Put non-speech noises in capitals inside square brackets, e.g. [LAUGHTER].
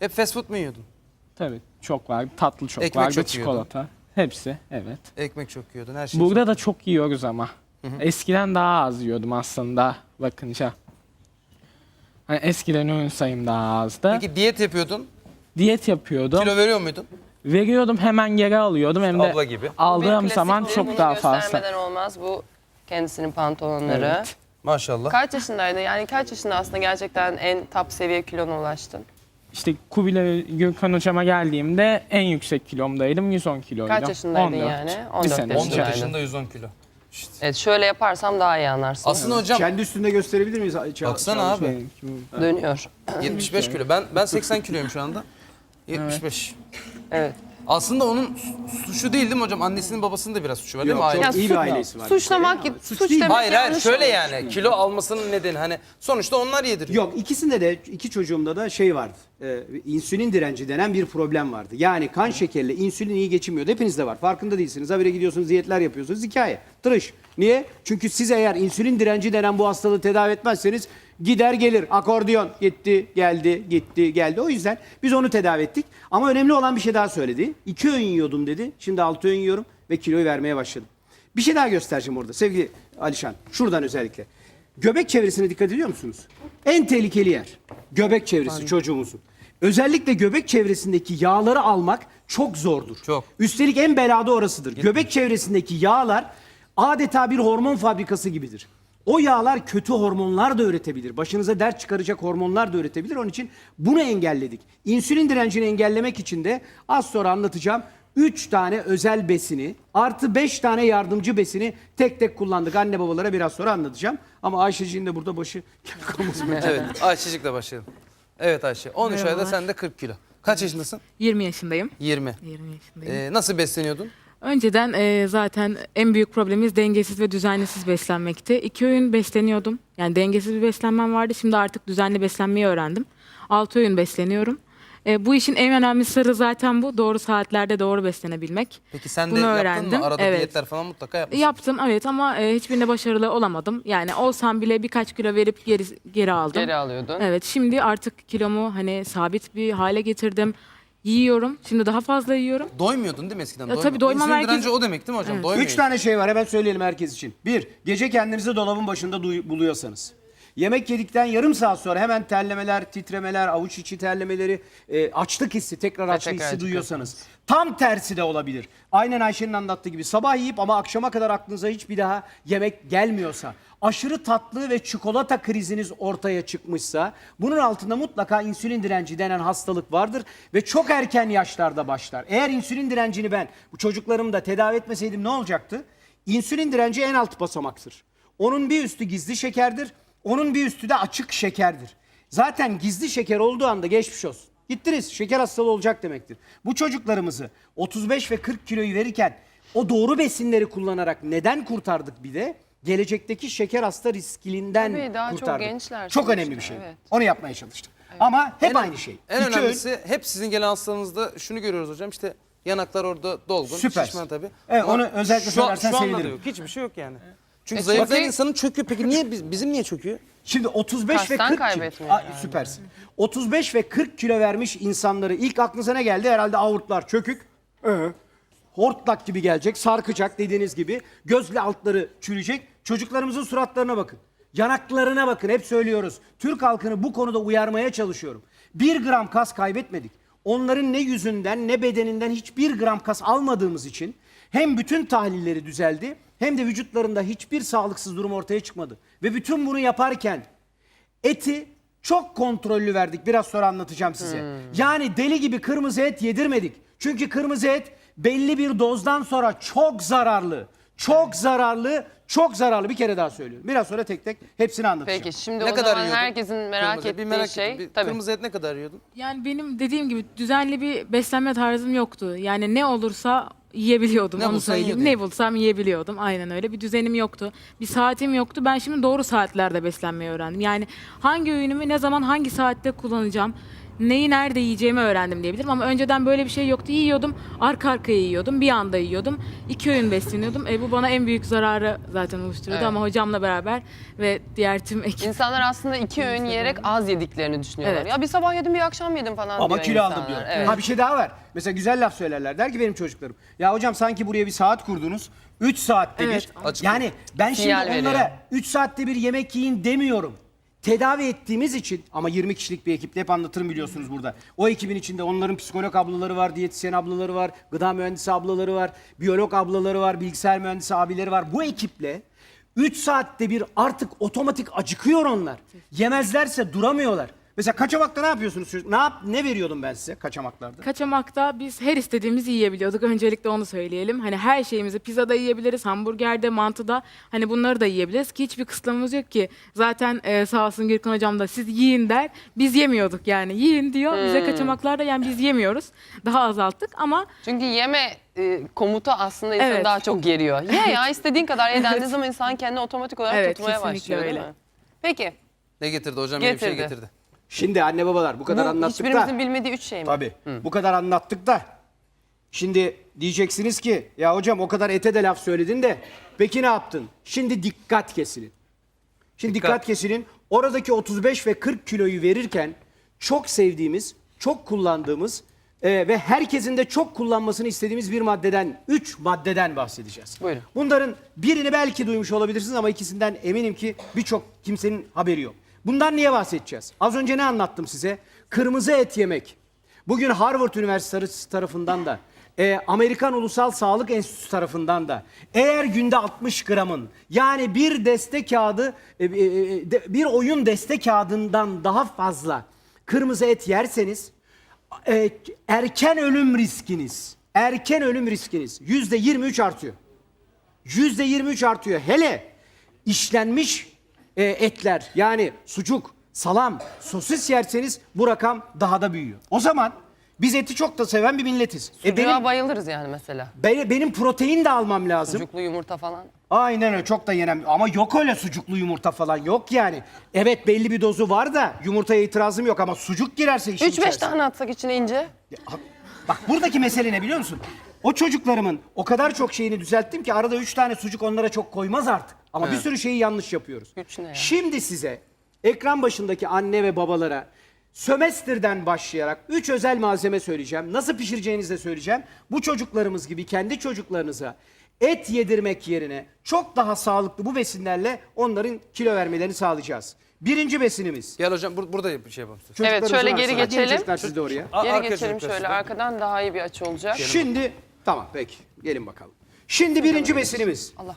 Hep fast food mu yiyordun? Tabii çok var. Tatlı çok Ekmek var. çok bir çikolata. Hepsi evet. Ekmek çok yiyordun her şey. Burada da çok yiyoruz ama. Eskiden daha az yiyordum aslında bakınca. Hani eskiden öğün sayım daha azdı. Peki diyet yapıyordun. Diyet yapıyordum. Kilo veriyor muydun? Veriyordum hemen geri alıyordum. Hem de Abla gibi. aldığım zaman çok daha fazla. göstermeden olmaz bu kendisinin pantolonları. Evet. Maşallah. Kaç yaşındaydı? Yani kaç yaşında aslında gerçekten en top seviye kilona ulaştın? İşte Kubilay Gürkan hocama geldiğimde en yüksek kilomdaydım. 110 kiloydum. Kaç yaşındaydın 14. yani? Bir 14 sene 14 yaşındaydın. yaşında 110 kilo. Evet şöyle yaparsam daha iyi anlarsın. Aslında hocam Kendi üstünde gösterebilir miyiz? Ça- baksana abi. Benimki- Dönüyor. 75 kilo. Ben ben 80 kiloyum şu anda. 75. Evet. Aslında onun su- suçu değil değil mi hocam? Annesinin babasının da biraz suçu var değil mi? Yok, Aile. çok iyi bir ailesi var. Suçlamak gibi. Suç, değil. demek Hayır hayır yanlış şöyle olur. yani kilo almasının nedeni hani sonuçta onlar yediriyor. Yok ikisinde de iki çocuğumda da şey vardı. E, insülin direnci denen bir problem vardı. Yani kan şekerle insülin iyi geçinmiyordu. Hepinizde var. Farkında değilsiniz. Habire gidiyorsunuz, diyetler yapıyorsunuz. Hikaye. Tırış. Niye? Çünkü siz eğer insülin direnci denen bu hastalığı tedavi etmezseniz gider gelir. Akordiyon gitti, geldi, gitti, geldi. O yüzden biz onu tedavi ettik. Ama önemli olan bir şey daha söyledi. İki öğün yiyordum dedi. Şimdi altı öğün yiyorum ve kiloyu vermeye başladım. Bir şey daha göstereceğim orada sevgili Alişan. Şuradan özellikle. Göbek çevresine dikkat ediyor musunuz? En tehlikeli yer. Göbek çevresi çocuğumuzun. Özellikle göbek çevresindeki yağları almak çok zordur. Çok. Üstelik en belada orasıdır. Göbek çevresindeki yağlar adeta bir hormon fabrikası gibidir. O yağlar kötü hormonlar da üretebilir. Başınıza dert çıkaracak hormonlar da üretebilir. Onun için bunu engelledik. İnsülin direncini engellemek için de az sonra anlatacağım. 3 tane özel besini artı 5 tane yardımcı besini tek tek kullandık. Anne babalara biraz sonra anlatacağım. Ama Ayşeciğin de burada başı [LAUGHS] kalmasın. Evet Ayşecik'le başlayalım. Evet Ayşe 13 ayda Merhabalar. sen de 40 kilo. Kaç yaşındasın? 20 yaşındayım. 20. 20 yaşındayım. Ee, nasıl besleniyordun? Önceden e, zaten en büyük problemimiz dengesiz ve düzensiz beslenmekti. İki öğün besleniyordum. Yani dengesiz bir beslenmem vardı. Şimdi artık düzenli beslenmeyi öğrendim. Altı öğün besleniyorum. E, bu işin en önemli sırrı zaten bu. Doğru saatlerde doğru beslenebilmek. Peki sen de Bunu yaptın öğrendim. mı? Arada Evet. diyetler falan mutlaka yapmışsın. Yaptım evet ama e, hiçbirinde başarılı olamadım. Yani olsam bile birkaç kilo verip geri, geri aldım. Geri alıyordun. Evet şimdi artık kilomu hani sabit bir hale getirdim. Yiyorum. Şimdi daha fazla yiyorum. Doymuyordun değil mi eskiden? Ya tabii doymam İnsülin herkes- direnci o demek değil mi hocam? Doymuyor. Üç tane şey var hemen söyleyelim herkes için. Bir, gece kendinizi dolabın başında duy- buluyorsanız. Yemek yedikten yarım saat sonra hemen terlemeler, titremeler, avuç içi terlemeleri, e, açlık hissi, tekrar açlık tekrar hissi duyuyorsanız. Tam tersi de olabilir. Aynen Ayşe'nin anlattığı gibi sabah yiyip ama akşama kadar aklınıza hiçbir daha yemek gelmiyorsa, aşırı tatlı ve çikolata kriziniz ortaya çıkmışsa, bunun altında mutlaka insülin direnci denen hastalık vardır ve çok erken yaşlarda başlar. Eğer insülin direncini ben bu çocuklarımı da tedavi etmeseydim ne olacaktı? İnsülin direnci en alt basamaktır. Onun bir üstü gizli şekerdir, onun bir üstü de açık şekerdir. Zaten gizli şeker olduğu anda geçmiş olsun. Gittiniz şeker hastalığı olacak demektir. Bu çocuklarımızı 35 ve 40 kiloyu verirken o doğru besinleri kullanarak neden kurtardık bir de? Gelecekteki şeker hasta riskilinden Tabii, daha çok kurtardık. gençler Çok sonuçta, önemli bir şey. evet. Onu yapmaya çalıştık. Ama hep aynı şey. En öğün- önemlisi hep sizin gelen hastalarınızda şunu görüyoruz hocam işte yanaklar orada dolgun, Süpersin. şişman tabii. Evet, Ama onu özellikle şu, söylersen şu anda da sevinirim. yok. Hiçbir şey yok yani. Çünkü E, zayıflayan çünkü- insanın çöküyor. Peki niye biz- bizim niye çöküyor? Şimdi 35 ve Kastan 40 kilo. kaybetmiyor Aa, Süpersin. 35 ve 40 kilo vermiş insanları ilk aklınıza ne geldi? Herhalde avurtlar çökük. Ee, hortlak gibi gelecek, sarkacak dediğiniz gibi. Gözle altları çürüyecek. Çocuklarımızın suratlarına bakın. Yanaklarına bakın. Hep söylüyoruz. Türk halkını bu konuda uyarmaya çalışıyorum. Bir gram kas kaybetmedik. Onların ne yüzünden ne bedeninden hiçbir gram kas almadığımız için hem bütün tahlilleri düzeldi hem de vücutlarında hiçbir sağlıksız durum ortaya çıkmadı. Ve bütün bunu yaparken eti çok kontrollü verdik. Biraz sonra anlatacağım size. Yani deli gibi kırmızı et yedirmedik. Çünkü kırmızı et belli bir dozdan sonra çok zararlı. Çok zararlı, çok zararlı. Bir kere daha söylüyorum. Biraz sonra tek tek hepsini anlatacağım. Peki şimdi ne o kadar zaman yiyordun? herkesin merak Kırmızı et? ettiği bir merak şey ettim. Bir tabii. Kırmızı et ne kadar yiyordun? Yani benim dediğim gibi düzenli bir beslenme tarzım yoktu. Yani ne olursa yiyebiliyordum Ne onu bulsan söyleyeyim. yiyordun. Ne bulsam yiyebiliyordum. Aynen öyle. Bir düzenim yoktu. Bir saatim yoktu. Ben şimdi doğru saatlerde beslenmeyi öğrendim. Yani hangi öğünümü ne zaman hangi saatte kullanacağım? Neyi nerede yiyeceğimi öğrendim diyebilirim. Ama önceden böyle bir şey yoktu. Yiyordum, arka arkaya yiyordum, bir anda yiyordum. İki öğün besleniyordum. E, bu bana en büyük zararı zaten oluşturuyordu Evet. ama hocamla beraber ve diğer tüm ekip İnsanlar aslında iki öğün yiyerek az yediklerini düşünüyorlar. Evet. Ya bir sabah yedim bir akşam yedim falan Ama diyor kilo insanlar. aldım diyor. Evet. Ha bir şey daha var. Mesela güzel laf söylerler. Der ki benim çocuklarım. Ya hocam sanki buraya bir saat kurdunuz. 3 saatte Evet. bir. Açık. Yani ben şimdi Sinyal veriyor. onlara 3 saatte bir yemek yiyin demiyorum. Tedavi ettiğimiz için ama 20 kişilik bir ekiple hep anlatırım biliyorsunuz burada. O ekibin içinde onların psikolog ablaları var, diyetisyen ablaları var, gıda mühendisi ablaları var, biyolog ablaları var, bilgisayar mühendisi abileri var. Bu ekiple 3 saatte bir artık otomatik acıkıyor onlar. Yemezlerse duramıyorlar. Mesela kaçamakta ne yapıyorsunuz? Ne yap ne veriyordum ben size kaçamaklarda? Kaçamakta biz her istediğimizi yiyebiliyorduk. Öncelikle onu söyleyelim. Hani her şeyimizi pizzada yiyebiliriz, hamburgerde, mantıda hani bunları da yiyebiliriz ki hiçbir kısıtlamamız yok ki. Zaten e, sağ olsun Gürkan hocam da siz yiyin der. Biz yemiyorduk yani. Yiyin diyor. Bize kaçamaklarda yani biz yemiyoruz. Daha azalttık ama Çünkü yeme e, komutu aslında insanı Evet. daha çok geriyor. Ye ya [LAUGHS] istediğin kadar ye dendiği zaman insan kendini otomatik olarak Evet, tutmaya kesinlikle başlıyor değil öyle. mi? Peki. Ne getirdi hocam? Yeni bir şey Getirdi. getirdi. Şimdi anne babalar bu kadar Bu anlattık da. hiçbirimizin bilmediği üç şey mi? Tabii. Bu kadar anlattık da. Şimdi diyeceksiniz ki ya hocam o kadar ete de laf söyledin de peki ne yaptın? Şimdi dikkat kesilin. Şimdi dikkat, Dikkat. kesilin. Oradaki 35 ve 40 kiloyu verirken çok sevdiğimiz, çok kullandığımız e, ve herkesin de çok kullanmasını istediğimiz bir maddeden, 3 maddeden bahsedeceğiz. Buyurun. Bunların birini belki duymuş olabilirsiniz ama ikisinden eminim ki birçok kimsenin haberi yok. Bundan niye bahsedeceğiz? Az önce ne anlattım size? Kırmızı et yemek. Bugün Harvard Üniversitesi tarafından da e, Amerikan Ulusal Sağlık Enstitüsü tarafından da eğer günde 60 gramın yani bir deste kağıdı e, e, e, de- bir oyun deste kağıdından daha fazla kırmızı et yerseniz e, erken ölüm riskiniz erken ölüm riskiniz yüzde 23 artıyor. Yüzde 23 artıyor. Hele işlenmiş e, etler yani sucuk, salam, sosis yerseniz bu rakam daha da büyüyor. O zaman biz eti çok da seven bir milletiz. E Sucuğa benim, bayılırız yani mesela. be- benim protein de almam lazım. Sucuklu yumurta falan. Aynen öyle çok da yenem ama yok öyle sucuklu yumurta falan yok yani. Evet belli bir dozu var da yumurtaya itirazım yok ama sucuk girerse işin 3-5 içerisine- tane atsak içine ince. Bak buradaki mesele ne biliyor musun? O çocuklarımın o kadar çok şeyini düzelttim ki arada üç tane sucuk onlara çok koymaz artık. Ama bir sürü şeyi yanlış yapıyoruz. Ne ya? Şimdi size ekran başındaki anne ve babalara sömestrden başlayarak üç özel malzeme söyleyeceğim. Nasıl pişireceğinizi de söyleyeceğim. Bu çocuklarımız gibi kendi çocuklarınıza et yedirmek yerine çok daha sağlıklı bu besinlerle onların kilo vermelerini sağlayacağız. Birinci besinimiz. Gel hocam bur- burada bir şey yapalım. size. Çocuklarımızın şöyle geri arasına. geçelim. Çocuklar siz de oraya. A- Geri geçelim çocuklar şöyle arkadan daha iyi bir açı olacak. Şimdi tamam peki gelin bakalım. Şimdi birinci besinimiz. Allah.